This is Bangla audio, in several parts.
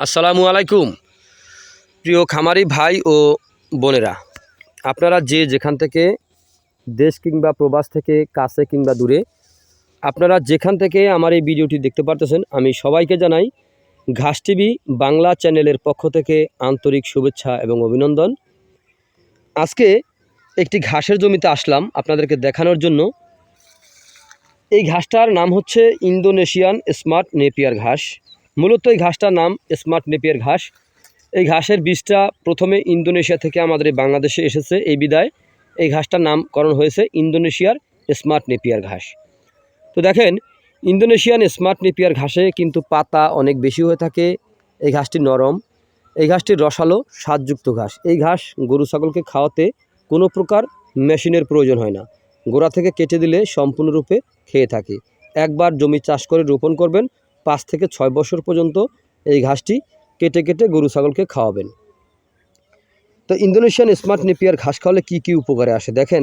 আসসালামু আলাইকুম, প্রিয় খামারি ভাই ও বোনেরা। আপনারা যে যেখান থেকে দেশ কিংবা প্রবাস থেকে, কাছে কিংবা দূরে, আপনারা যেখান থেকে আমার এই ভিডিওটি দেখতে পারতেছেন, আমি সবাইকে জানাই ঘাস টিভি বাংলা চ্যানেলের পক্ষ থেকে আন্তরিক শুভেচ্ছা এবং অভিনন্দন। আজকে একটি ঘাসের জমিতে আসলাম আপনাদেরকে দেখানোর জন্য। এই ঘাসটার নাম হচ্ছে ইন্দোনেশিয়ান স্মার্ট নেপিয়ার ঘাস। মূলত এই ঘাসটার নাম স্মার্ট নেপিয়ার ঘাস। এই ঘাসের বীজটা প্রথমে ইন্দোনেশিয়া থেকে আমাদের বাংলাদেশে এসেছে এই বিদায়। এই ঘাসটার নামকরণ হয়েছে ইন্দোনেশিয়ার স্মার্ট নেপিয়ার ঘাস। তো দেখেন, ইন্দোনেশিয়ান স্মার্ট নেপিয়ার ঘাসে কিন্তু পাতা অনেক বেশি হয়ে থাকে। এই ঘাসটি নরম। এই ঘাসটি রসালো স্বাদযুক্ত ঘাস। এই ঘাস গরু ছাগলকে খাওয়াতে কোনো প্রকার মেশিনের প্রয়োজন হয় না। গোড়া থেকে কেটে দিলে সম্পূর্ণরূপে খেয়ে থাকে। একবার জমি চাষ করে রোপণ করবেন পাঁচ থেকে ছয় বছর পর্যন্ত এই ঘাসটি কেটে কেটে গরু ছাগলকে খাওয়াবেন। তো ইন্দোনেশিয়ান স্মার্ট নেপিয়ার ঘাস খাওয়ালে কী কী উপকারে আসে? দেখেন,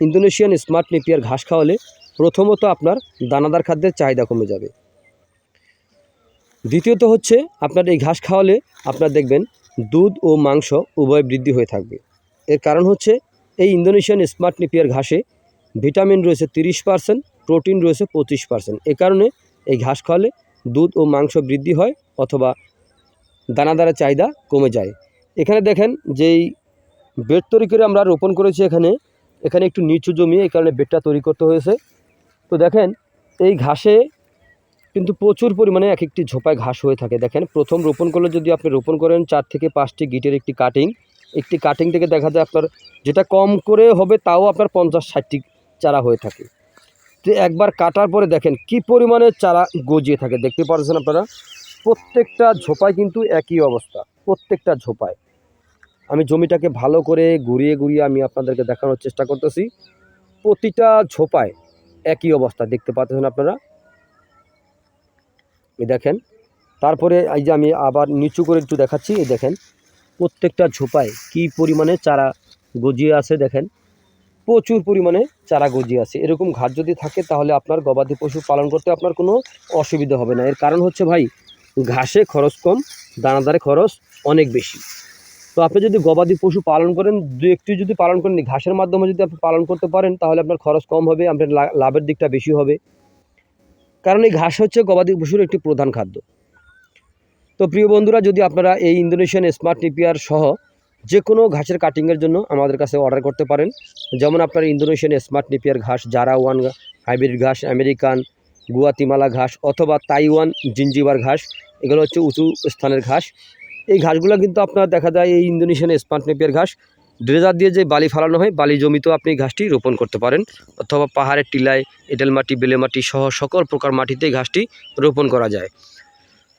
ইন্দোনেশিয়ান স্মার্ট নেপিয়ার ঘাস খাওয়ালে প্রথমত আপনার দানাদার খাদ্যের চাহিদা কমে যাবে। দ্বিতীয়ত হচ্ছে, আপনার এই ঘাস খাওয়ালে আপনার দেখবেন দুধ ও মাংস উভয় বৃদ্ধি হয়ে থাকবে। এর কারণ হচ্ছে, এই ইন্দোনেশিয়ান স্মার্ট নেপিয়ার ঘাসে ভিটামিন রয়েছে তিরিশ পার্সেন্ট, প্রোটিন রয়েছে পঁচিশ পার্সেন্ট। এ কারণে এই ঘাস খাওয়ালে দুধ ও মাংস বৃদ্ধি হয় অথবা দানাদারের চাহিদা কমে যায়। এখানে দেখেন যেই বেড তৈরি করে আমরা রোপণ করেছি এখানে এখানে একটু নিচু জমি, এই কারণে বেডটা তৈরি করতে হয়েছে। তো দেখেন, এই ঘাসে কিন্তু প্রচুর পরিমাণে এক একটি ঝোপায় ঘাস হয়ে থাকে। দেখেন, প্রথম রোপণ করলে যদি আপনি রোপণ করেন চার থেকে পাঁচটি গিটের একটি কাটিং একটি কাটিং থেকে দেখা যায় আপনার যেটা কম করে হবে তাও আপনার পঞ্চাশ ষাটটি চারা হয়ে থাকে। একবার কাটার পরে দেখেন কি পরিমাণে চারা গজিয়ে থাকে, দেখতে পাচ্ছেন আপনারা? প্রত্যেকটা ঝোপায় কিন্তু একই অবস্থা, প্রত্যেকটা ঝোপায়। আমি জমিটাকে ভালো করে ঘুরিয়ে ঘুরিয়ে আমি আপনাদেরকে দেখানোর চেষ্টা করতেছি। প্রতিটা ঝোপায় একই অবস্থা, দেখতে পাচ্ছেন আপনারা? এই দেখেন, তারপরে এই যে আমি আবার নিচু করে একটু দেখাচ্ছি, এই দেখেন, প্রত্যেকটা ঝোপায় কি পরিমাণে চারা গজিয়ে আছে, দেখেন। প্রচুর পরিমাণে চারা গজিয়ে আছে। এরকম ঘাট যদি থাকে, তাহলে আপনার গবাদি পশু পালন করতে আপনার কোনো অসুবিধা হবে না। এর কারণ হচ্ছে ভাই, ঘাসে খরচ কম, দানাদারে খরচ অনেক বেশি। তো আপনি যদি গবাদি পশু পালন করেন, দু একটি যদি পালন করেন, ঘাসের মাধ্যমে যদি আপনি পালন করতে পারেন, তাহলে আপনার খরচ কম হবে, আপনার লাভের দিকটা বেশি হবে। কারণ এই ঘাস হচ্ছে গবাদি পশুর একটি প্রধান খাদ্য। তো প্রিয় বন্ধুরা, যদি আপনারা এই ইন্দোনেশিয়ান স্মার্ট টিপিআর সহ যে কোনো ঘাসের কাটিংয়ের জন্য আমাদের কাছে অর্ডার করতে পারেন। যেমন আপনার ইন্দোনেশিয়ান স্মার্ট নিপিয়ার ঘাস জারা ওয়ান হাইব্রিড ঘাস আমেরিকান গুয়াতিমালা ঘাস অথবা তাইওয়ান জিঞ্জিবার ঘাস, এগুলো হচ্ছে উঁচু স্থানের ঘাস। এই ঘাসগুলো কিন্তু আপনার দেখা যায় এই ইন্দোনেশিয়ান স্মার্ট নেপিয়ার ঘাস। ড্রেজার দিয়ে যে বালি ফালানো হয়, বালি জমিতেও আপনি ঘাসটি রোপণ করতে পারেন। অথবা পাহাড়ের টিলায়, এঁটেল মাটি, বেলে মাটি সহ সকল প্রকার মাটিতে ঘাসটি রোপণ করা যায়।